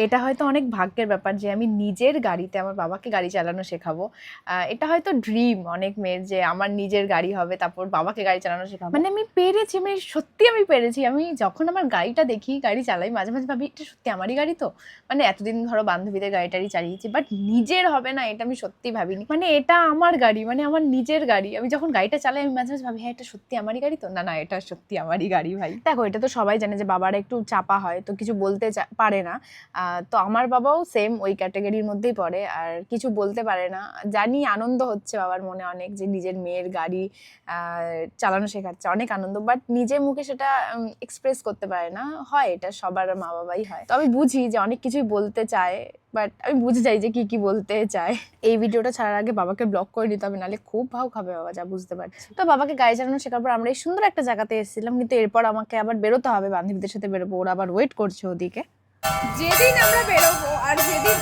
এটা হয়তো অনেক ভাগ্যের ব্যাপার যে আমি নিজের গাড়িতে আমার বাবাকে গাড়ি চালানো শেখাবো। এটা হয়তো ড্রিম অনেক মেয়ের যে আমার নিজের গাড়ি হবে তারপর বাবাকে গাড়ি চালানো শেখাবো। মানে আমি পেরেছি আমি সত্যি আমি পেরেছি। আমি যখন আমার গাড়িটা দেখি গাড়ি চালাই মাঝে মাঝে ভাবি এটা সত্যি আমারই গাড়ি তো? মানে এতদিন ধরো বান্ধবীদের গাড়ি টাড়ি চালিয়েছি বাট নিজের হবে না এটা আমি সত্যি ভাবিনি। মানে এটা আমার গাড়ি মানে আমার নিজের গাড়ি। আমি যখন গাড়িটা চালাই আমি মাঝে মাঝে ভাবি হ্যাঁ এটা সত্যি আমারই গাড়ি তো? না না এটা সত্যি আমারই গাড়ি ভাই। দেখো এটা তো সবাই জানে যে বাবারা একটু চাপা হয় তো কিছু বলতে চা- পারে না। তো আমার বাবাও সেম ওই ক্যাটাগরির মধ্যেই পড়ে, আর কিছু বলতে পারে না। জানি আনন্দ হচ্ছে বাবার মনে অনেক যে নিজের মেয়ের গাড়ি চালানো শেখাচ্ছে, অনেক আনন্দ। বাট নিজে মুখে সেটা এক্সপ্রেস করতে পারে না। হয় এটা সবার মা বাবাই হয়। তো আমি বুঝি যে অনেক কিছুই বলতে চায় বাট আমি বুঝে যাই যে কি কি বলতে চায়। এই ভিডিওটা ছাড়ার আগে বাবাকে ব্লক করে নিতে হবে, নাহলে খুব ভাও খাবে বাবা, যা বুঝতে পারছি। তো বাবাকে গাড়ি চালানো শেখার পর আমরা এই সুন্দর একটা জায়গাতে এসেছিলাম, কিন্তু এরপর আমাকে আবার বেরোতে হবে, বান্ধবীদের সাথে বেরোবো, ওরা আবার ওয়েট করছে ওদিকে। যেদিন আমরা বেরোবো আর যেদিন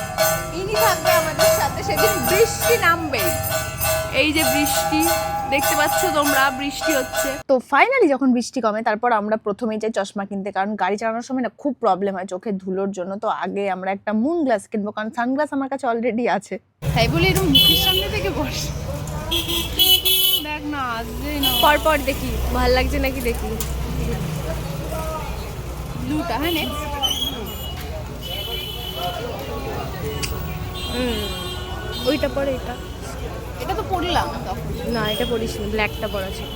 ইনি থাকবে আমাদের সাথে সেদিন বৃষ্টি নামবে। এই যে বৃষ্টি দেখতে পাচ্ছ তোমরা বৃষ্টি হচ্ছে। তো ফাইনালি যখন বৃষ্টি কমে তারপর আমরা প্রথমেই যাই চশমা কিনতে কারণ গাড়ি চালানোর সময় না খুব প্রবলেম হয় চোখের ধুলোর জন্য। তো আগে আমরা একটা মুন গ্লাস কিনবো কারণ সানগ্লাস আমার কাছে অলরেডি আছে। তাই বলে এরকম মুখের সামনে থেকে বস। দেখ না আসবে দেখি ভালো লাগছে নাকি দেখি? ব্লুটা হ্যাঁ নেক্সট ওইটা পরে এটা। এটা তো তখন। না এটা পরিস ব্ল্যাকটা পরা ছিল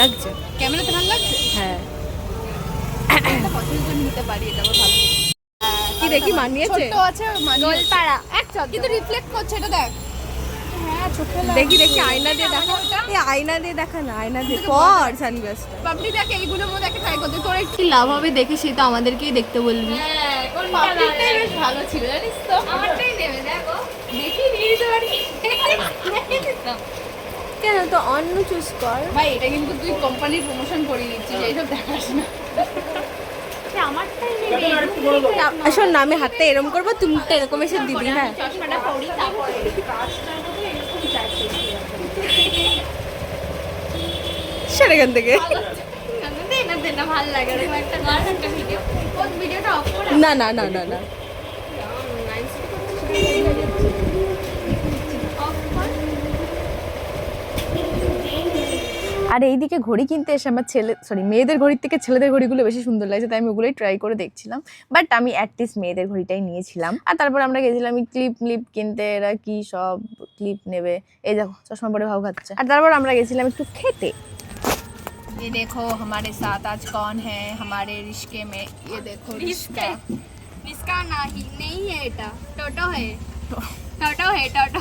লাগছে? ক্যামেরাতে ভালো লাগছে? হ্যাঁ। পছন্দের নিতে পারি এটা আমার ভালো কি দেখি মানিয়েছে? ছোট্ট আছে গোলপাড়া কিন্তু রিফ্লেক্ট করছে এটা দেখ। হ্যাঁ দেখি দেখি আয়না দিয়ে দেখা। এই আয়না দিয়ে দেখা না আয়না দিয়ে পর সানগ্লাসটা। পাবলি দেখ এইগুলোর মধ্যে একটা একটু কি লাভ হবে দেখে সে তো আমাদেরকেই দেখতে বলবি। ভালো ছিল জানিস তো। আমারটাই নেবে দেখো। দেখি নিয়ে কেন তো অন্য চুজ কর। ভাই এটা কিন্তু তুই কোম্পানির প্রমোশন করিয়ে দিচ্ছিস এইসব দেখাস না। শোন না আমি হাতটা এরম করব তুমি তো এরকম এসে দিবি হ্যাঁ। চশমাটা সেটা এখান থেকে। না ভালো লাগে এরকম একটা গান একটা ভিডিও ভিডিওটা অফ করে না না না না না। আর এইদিকে ঘড়ি কিনতে এসে আমার ছেলে সরি মেয়েদের ঘড়ির থেকে ছেলেদের ঘড়িগুলো বেশি সুন্দর লাগছে, তাই আমি ওগুলোই ট্রাই করে দেখছিলাম। বাট আমি অ্যাটলিস্ট মেয়েদের ঘড়িটাই নিয়েছিলাম। আর তারপর আমরা গেছিলাম ক্লিপ ক্লিপ কিনতে, এরা কি সব ক্লিপ নেবে? এই দেখো, চশমা পরে ভাও খাচ্ছে। আর তারপর আমরা গেছিলাম একটু খেতে। ये देखो हमारे साथ आज कौन है हमारे रिश्ते में। ये देखो रिश्ते? रिश्ता। ना ही नहीं है टोटो है। टोटो है टोटो।